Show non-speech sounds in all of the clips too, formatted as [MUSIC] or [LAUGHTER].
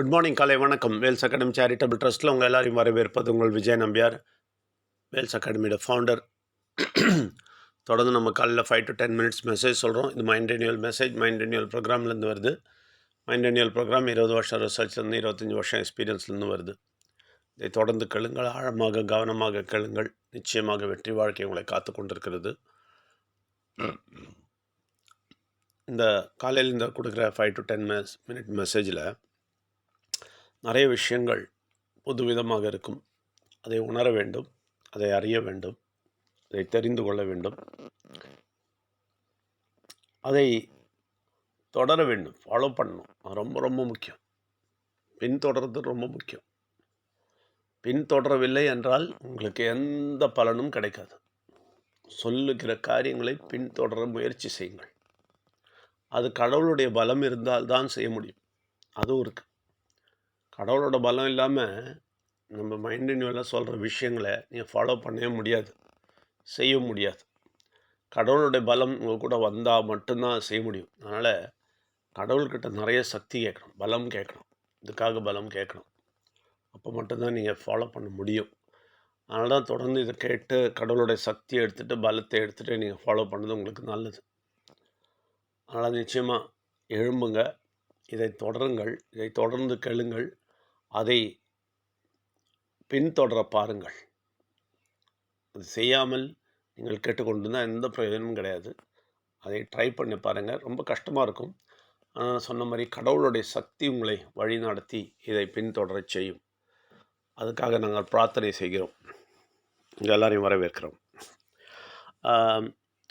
Good morning காலை வணக்கம். Wales academy charitable ட்ரஸ்ட்டில் உங்கள் எல்லாரையும் வரவேற்பது உங்கள் விஜய் நம்பியார். வேல்ஸ் அகாடமியோட ஃபவுண்டர் தொடர்ந்து நம்ம காலையில் five to ten minutes message சொல்கிறோம் இது mind renewal message mind renewal ப்ரோக்ராம்லேருந்து வருது. மைண்ட் ரெனியூவல் ப்ரோக்ராம் இருபது வருஷம் ரிசர்ச்லேருந்து இருபத்தஞ்சி வருஷம் எக்ஸ்பீரியன்ஸ்லேருந்து வருது. இதை தொடர்ந்து கேளுங்கள். ஆழமாக கவனமாக கேளுங்கள். நிச்சயமாக வெற்றி வாழ்க்கை உங்களை காத்து கொண்டிருக்கிறது. இந்த காலையில் இந்த கொடுக்குற five to ten mess minute மெசேஜில் நிறைய விஷயங்கள் புதுவிதமாக இருக்கும். அதை உணர வேண்டும் அதை அறிய வேண்டும் அதை தெரிந்து கொள்ள வேண்டும். அதை தொடர வேண்டும் ஃபாலோ பண்ணணும். அது ரொம்ப ரொம்ப முக்கியம். பின்தொடர்றது ரொம்ப முக்கியம். பின்தொடரவில்லை என்றால் உங்களுக்கு எந்த பலனும் கிடைக்காது. சொல்லுகிற காரியங்களை பின்தொடர முயற்சி செய்யுங்கள். அது கடவுளுடைய பலம் இருந்தால் தான் செய்ய முடியும். அதுவும் இருக்குது கடவுளோட பலம் இல்லாமல் நம்ம மைண்ட் நியூவில் சொல்கிற விஷயங்களை நீங்கள் ஃபாலோ பண்ணவே முடியாது. செய்ய முடியாது. கடவுளுடைய பலம் உங்கள் கூட வந்தால் மட்டும்தான் செய்ய முடியும். அதனால் கடவுள்கிட்ட நிறைய சக்தி கேட்கணும். பலம் கேட்கணும். இதுக்காக பலம் கேட்கணும். அப்போ மட்டும்தான் நீங்கள் ஃபாலோ பண்ண முடியும். அதனால தான் தொடர்ந்து இதை கேட்டு கடவுளுடைய சக்தியை எடுத்துகிட்டு பலத்தை எடுத்துகிட்டு நீங்கள் ஃபாலோ பண்ணது உங்களுக்கு நல்லது. அதனால் நிச்சயமாக எழும்புங்க. இதை தொடருங்கள். இதை தொடர்ந்து கேளுங்கள். அதை பின்தொடர பாருங்கள். அது செய்யாமல் நீங்கள் கேட்டுக்கொண்டு எந்த பிரயோஜனமும் கிடையாது. அதை ட்ரை பண்ணி பாருங்கள் ரொம்ப கஷ்டமாக இருக்கும். ஆனால் சொன்ன மாதிரி கடவுளுடைய சக்தி உங்களை வழிநடத்தி இதை பின்தொடர செய்யும். அதுக்காக நாங்கள் பிரார்த்தனை செய்கிறோம். இங்கே எல்லாரையும் வரவேற்கிறோம்.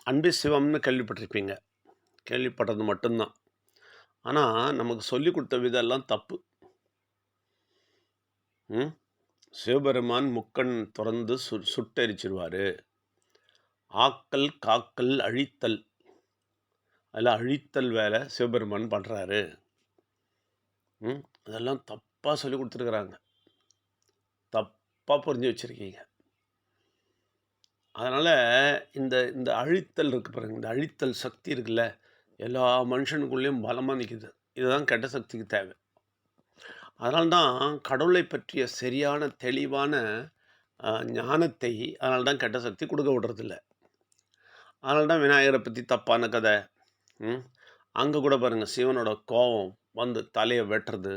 அன்பு சிவம்னு கேள்விப்பட்டிருப்பீங்க. கேள்விப்பட்டது மட்டும்தான். ஆனால் நமக்கு சொல்லி கொடுத்த விதெல்லாம் தப்பு. சிவபெருமான் முக்கண் திறந்து சு சுட்டரிச்சிருவார். ஆக்கல் காக்கல் அழித்தல். அதில் அழித்தல் வேலை சிவபெருமான் பண்ணுறாரு அதெல்லாம் தப்பாக சொல்லி கொடுத்துருக்குறாங்க. தப்பாக புரிஞ்சு வச்சுருக்கீங்க. அதனால் இந்த இந்த அழித்தல் இருக்குது பாருங்கள் இந்த அழித்தல் சக்தி இருக்குல்ல எல்லா மனுஷனுக்குள்ளேயும் பலமாக நிற்கிது இதுதான் கெட்ட சக்திக்கு தேவை. அதனால்தான் கடவுளை பற்றிய சரியான தெளிவான ஞானத்தை அதனால தான் கெட்ட சக்தி கொடுக்க விடுறதில்ல. அதனால தான் விநாயகரை பற்றி தப்பான கதை. அங்கே கூட பாருங்கள் சிவனோட கோபம் வந்து தலையை வெட்டுறது.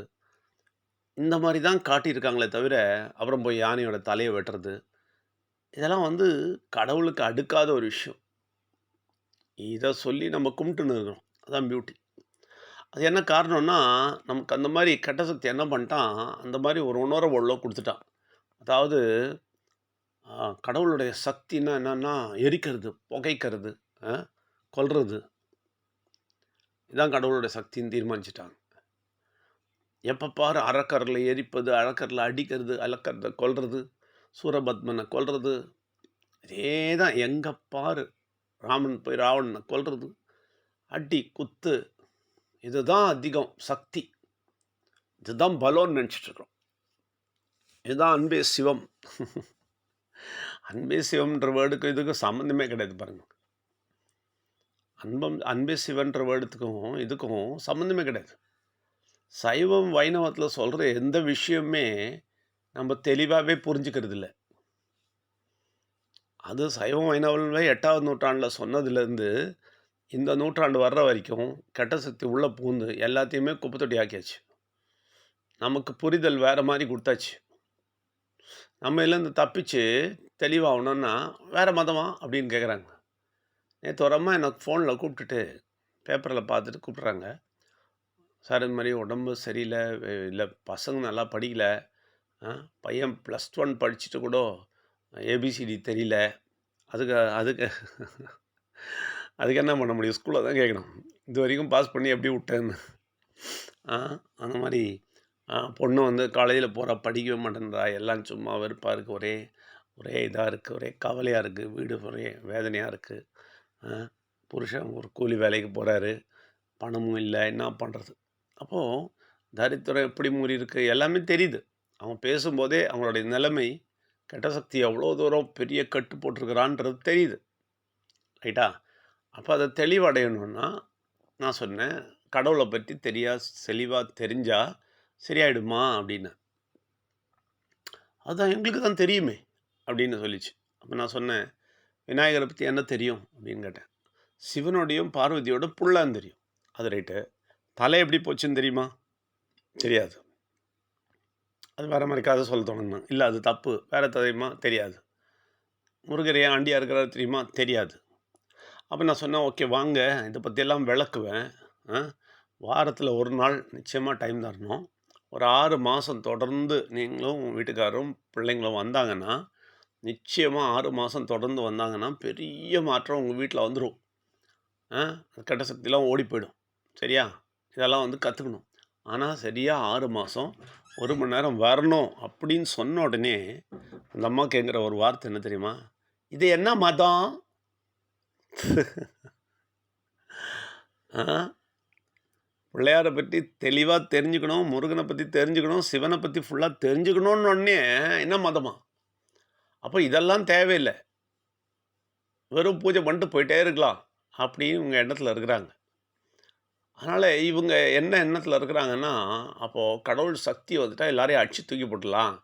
இந்த மாதிரி தான் காட்டியிருக்காங்களே தவிர அப்புறம் போய் யானையோட தலையை வெட்டுறது. இதெல்லாம் வந்து கடவுளுக்கு அடுக்காத ஒரு விஷயம். இதை சொல்லி நம்ம கும்பிட்டுன்னு இருக்கிறோம். அதான் பியூட்டி அது என்ன காரணம்னா நமக்கு அந்த மாதிரி கெட்ட சக்தி என்ன பண்ணிட்டான் அந்த மாதிரி ஒரு உணர்வு உள்ள கொடுத்துட்டான். அதாவது கடவுளுடைய சக்தின்னா என்னென்னா எரிக்கிறது புகைக்கிறது கொல்றது. இதான் கடவுளுடைய சக்தின்னு தீர்மானிச்சிட்டாங்க. எப்போ பாரு அறக்கரில் எரிப்பது அழக்கரில் அடிக்கிறது அலக்கறத கொல்றது சூரபத்மனை கொல்றது. இதே தான் எங்கே பாரு ராமன் போய் ராவணனை கொல்றது. அடி குத்து இதுதான் அதிகம் சக்தி. இதுதான் பலோன்னு நினச்சிட்ருக்குறோம் இதுதான் அன்பே சிவம். அன்பே சிவம்ன்ற வேர்டுக்கும் இதுக்கும் சம்மந்தமே கிடையாது பாருங்கள் அன்பம் அன்பே சிவன்ற வேர்டுக்கும் இதுக்கும் சம்மந்தமே கிடையாது. சைவம் வைணவத்தில் சொல்கிற எந்த விஷயமே நம்ம தெளிவாகவே புரிஞ்சுக்கிறது இல்லை அது சைவம் வைணவமே எட்டாவது நூற்றாண்டில் சொன்னதுலேருந்து இந்த நூற்றாண்டு வர்ற வரைக்கும் கெட்ட சக்தி உள்ளே பூந்து எல்லாத்தையுமே குப்பை தொட்டி ஆக்கியாச்சு நமக்கு புரிதல் வேறு மாதிரி கொடுத்தாச்சு. நம்ம இதுலேருந்து தப்பிச்சு தெளிவாகணுன்னா வேறு மதமா அப்படின்னு கேட்குறாங்க நேற்று ஒரு அம்மா எனக்கு ஃபோனில் கூப்பிட்டுட்டு பேப்பரில் பார்த்துட்டு கூப்பிட்றாங்க. சார் இந்த மாதிரி உடம்பு சரியில்லை இல்லை பசங்க நல்லா படிக்கல. பையன் ப்ளஸ் ஒன் படிச்சுட்டு கூட ஏபிசிடி தெரியல. அதுக்கு அதுக்கு [LAUGHS] அதுக்கு என்ன பண்ண முடியும்? ஸ்கூலில் தான் கேட்கணும் இது வரைக்கும் பாஸ் பண்ணி எப்படி விட்டேன்னு. அந்த மாதிரி பொண்ணு வந்து காலேஜில் போகிறா படிக்கவே மாட்டேன்றா எல்லாம் சும்மா வெறுப்பாக இருக்குது ஒரே ஒரே இதாக இருக்குது ஒரே கவலையாக இருக்குது வீடு ஒரே வேதனையாக இருக்குது புருஷன் ஒரு கூலி வேலைக்கு போகிறாரு பணமும் இல்லை என்ன பண்ணுறது அப்போது தரித்திரம் எப்படி மூறி இருக்குது எல்லாமே தெரியுது. அவன் பேசும்போதே அவங்களுடைய நிலைமை கெட்ட சக்தி எவ்வளோ தூரம் பெரிய கட்டு போட்டிருக்கிறான்றது தெரியுது. ரைட்டா அப்போ அதை தெளிவடையணும்னா நான் சொன்னேன் கடவுளை பற்றி தெரியா தெளிவாக தெரிஞ்சால் சரியாயிடுமா? அப்படின்னு. அதுதான் எங்களுக்கு தான் தெரியுமே அப்படின்னு சொல்லிச்சு. அப்போ நான் சொன்னேன் விநாயகரை பற்றி என்ன தெரியும்? அப்படின்னு கேட்டேன். சிவனோடையும் பார்வதியோட புல்லான்னு தெரியும். அது ரைட்டு. தலை எப்படி போச்சுன்னு தெரியுமா? தெரியாது. அது வேறு மாதிரி கதை சொல்ல தோணுன்னா இல்லை அது தப்பு. வேறு தெரியுமா தெரியாது. முருகரையா ஏன் ஆண்டியாக இருக்கிறாரு தெரியுமா? தெரியாது. அப்போ நான் சொன்னேன் ஓகே வாங்க. இதை பற்றியெல்லாம் விளக்குவேன். வாரத்தில் ஒரு நாள் நிச்சயமாக டைம் தரணும். ஒரு ஆறு மாதம் தொடர்ந்து நீங்களும் உங்கள் வீட்டுக்காரரும் பிள்ளைங்களும் வந்தாங்கன்னா நிச்சயமாக ஆறு மாதம் தொடர்ந்து வந்தாங்கன்னா பெரிய மாற்றம் உங்கள் வீட்டில் வந்துடும் கெட்ட சக்தியெலாம் ஓடி போயிடும். சரியா? இதெல்லாம் வந்து கற்றுக்கணும் ஆனால் சரியாக ஆறு மாதம் ஒரு மணி நேரம் வரணும் அப்படின்னு சொன்ன உடனே அந்த அம்மா கேட்குற ஒரு வார்த்தை என்ன தெரியுமா? இது என்ன மதம்? பிள்ளையாரை பற்றி தெளிவாக தெரிஞ்சுக்கணும் முருகனை பற்றி தெரிஞ்சுக்கணும் சிவனை பற்றி ஃபுல்லாக தெரிஞ்சுக்கணும்னு உடனே என்ன மதமா? அப்போ இதெல்லாம் தேவையில்லை. வெறும் பூஜை பண்ணிட்டு போயிட்டே இருக்கலாம் அப்படின்னு இவங்க எண்ணத்தில் இருக்கிறாங்க. அதனால் இவங்க என்ன எண்ணத்தில் இருக்கிறாங்கன்னா அப்போது கடவுள் சக்தி வந்துட்டால் எல்லாரையும் அடித்து தூக்கி போட்டுடலாம்.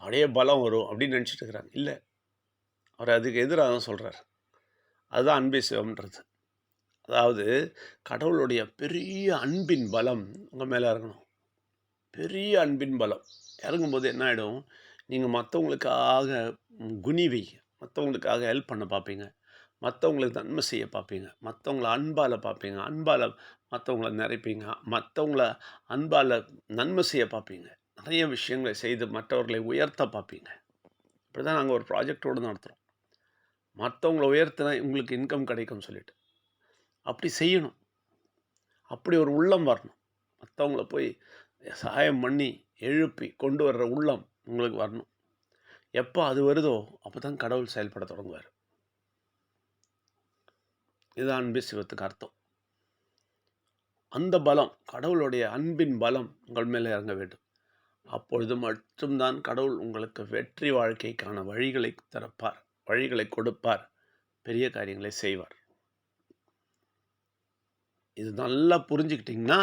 அப்படியே பலம் வரும் அப்படின்னு நினச்சிட்டு இருக்கிறாங்க. இல்லை. அவர் அதுக்கு எதிராக தான் சொல்கிறார் அதுதான் அன்பே சிவம்ன்றது அதாவது கடவுளுடைய பெரிய அன்பின் பலம் உங்கள் மேலே இறங்கணும். பெரிய அன்பின் பலம். இறங்கும்போது என்ன ஆகிடும் நீங்கள் மற்றவங்களுக்காக குனிவை மற்றவங்களுக்காக ஹெல்ப் பண்ண பார்ப்பீங்க. மற்றவங்களுக்கு நன்மை செய்ய பார்ப்பீங்க. மற்றவங்கள அன்பால் பார்ப்பீங்க. அன்பால் மற்றவங்கள நிறைப்பீங்க. மற்றவங்கள அன்பால் நன்மை செய்ய பார்ப்பீங்க. நிறைய விஷயங்களை செய்து மற்றவர்களை உயர்த்த பார்ப்பீங்க. இப்படி தான் நாங்கள் ஒரு ப்ராஜெக்டோடு நடத்துகிறோம் மற்றவங்கள உயர்த்தினா உங்களுக்கு இன்கம் கிடைக்கும்னு சொல்லிட்டு. அப்படி செய்யணும். அப்படி ஒரு உள்ளம் வரணும். மற்றவங்கள போய் சகாயம் பண்ணி எழுப்பி கொண்டு வர்ற உள்ளம் உங்களுக்கு வரணும். எப்போ அது வருதோ அப்போ தான் கடவுள் செயல்பட தொடங்குவார். இதுதான் அன்பு சிவத்துக்கு அர்த்தம். அந்த பலம் கடவுளுடைய அன்பின் பலம் உங்கள் மேலே இறங்க வேண்டும். அப்பொழுது மட்டும்தான் கடவுள் உங்களுக்கு வெற்றி வாழ்க்கைக்கான வழிகளை திறப்பார் வழிகளை கொடுப்பார் பெரிய காரியங்களை செய்வார். இது நல்லா புரிஞ்சுக்கிட்டிங்கன்னா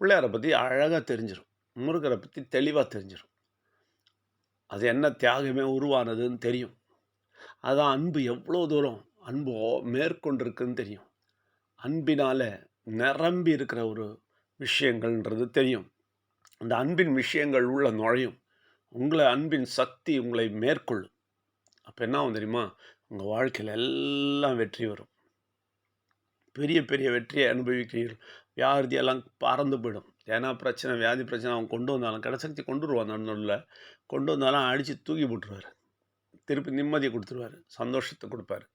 பிள்ளையாரை பற்றி அழகாக தெரிஞ்சிடும் முருகரை பற்றி தெளிவாக தெரிஞ்சிடும் அது என்ன தியாகமே உருவானதுன்னு தெரியும். அதான் அன்பு எவ்வளோ தூரம் அன்பு மேற்கொண்டிருக்குன்னு தெரியும். அன்பினால் நிரம்பி இருக்கிற ஒரு விஷயங்கள்ன்றது தெரியும். அந்த அன்பின் விஷயங்கள் உள்ள நுழையும். உங்களை அன்பின் சக்தி உங்களை மேற்கொள்ளும். அப்போ என்ன ஆகும் தெரியுமா? உங்கள் வாழ்க்கையில் எல்லாம் வெற்றி வரும். பெரிய பெரிய வெற்றியை அனுபவிக்கிறீர்கள். வியாதியெல்லாம் பறந்து போயிடும். ஏன்னா பிரச்சனை வியாதி பிரச்சனை அவன் கொண்டு வந்தாலும் கடைசக்தி கொண்டு வருவான் நடுநடுவில் கொண்டு வந்தாலும் அடித்து தூக்கி போட்டுருவார். திருப்பி நிம்மதியை கொடுத்துருவார். சந்தோஷத்தை கொடுப்பார்.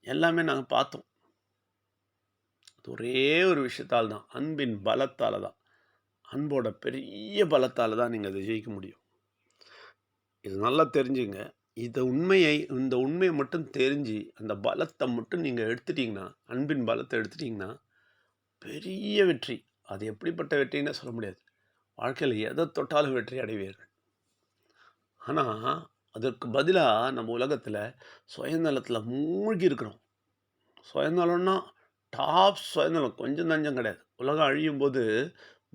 எல்லாமே நாங்கள் பார்த்தோம். அது ஒரே ஒரு விஷயத்தால் தான். அன்பின் பலத்தால் தான். அன்போட பெரிய பலத்தால் தான் நீங்கள் அதை ஜெயிக்க முடியும். இது நல்லா தெரிஞ்சுங்க. இந்த உண்மையை இந்த உண்மையை மட்டும் தெரிஞ்சு அந்த பலத்தை மட்டும் நீங்கள் எடுத்துட்டிங்கன்னா அன்பின் பலத்தை எடுத்துட்டிங்கன்னா பெரிய வெற்றி. அது எப்படிப்பட்ட வெற்றின்னு சொல்ல முடியாது. வாழ்க்கையில் எதை தொட்டாலும் வெற்றி அடைவீர்கள். ஆனால் அதற்கு பதிலாக நம்ம உலகத்தில் சுயநலத்தில் மூழ்கி இருக்கிறோம். சுயநலம்னா டாப் சுயநலம் கொஞ்சம் நஞ்சம் கிடையாது. உலகம் அழியும் போது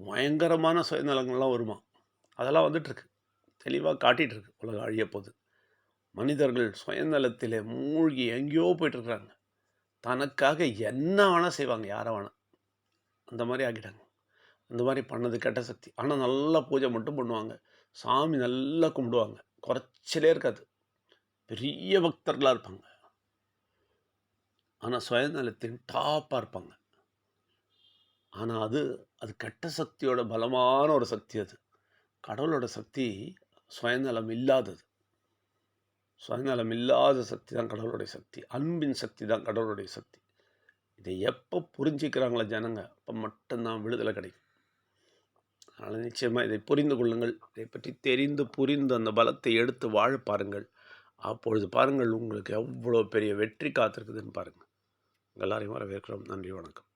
பயங்கரமான சுயநலங்கள்லாம் வருமா? அதெல்லாம் வந்துட்டுருக்கு தெளிவாக காட்டிகிட்ருக்கு உலகம் அழிய போது. மனிதர்கள் சுயநலத்தில் மூழ்கி எங்கேயோ போயிட்டுருக்குறாங்க. தனக்காக என்ன வேணால் செய்வாங்க யாரை வேணால். அந்த மாதிரி ஆகிட்டாங்க அந்த மாதிரி பண்ணது கெட்ட சக்தி. ஆனால் நல்லா பூஜை மட்டும் பண்ணுவாங்க. சாமி நல்லா கும்பிடுவாங்க. குறைச்சலே இருக்காது. பெரிய பக்தர்களாக இருப்பாங்க. ஆனால் சுயநலத்தின் டாப்பாக இருப்பாங்க. ஆனால் அது அது கெட்ட சக்தியோட பலமான ஒரு சக்தி அது. கடவுளோட சக்தி சுயநலம் இல்லாதது. சுயநலம் இல்லாத சக்தி தான் கடவுளுடைய சக்தி அன்பின் சக்தி தான் கடவுளுடைய சக்தி. இதை எப்போ புரிஞ்சிக்கிறாங்களோ ஜனங்க அப்போ மட்டும்தான் விடுதலை கிடைக்கும். அதனால் நிச்சயமாக இதை புரிந்து கொள்ளுங்கள். இதை பற்றி தெரிந்து புரிந்து அந்த பலத்தை எடுத்து வாழ பாருங்கள். அப்பொழுது பாருங்கள் உங்களுக்கு எவ்வளோ பெரிய வெற்றி காத்திருக்குதுன்னு பாருங்கள். எல்லாரையும் வரவேற்கிறோம். நன்றி வணக்கம்.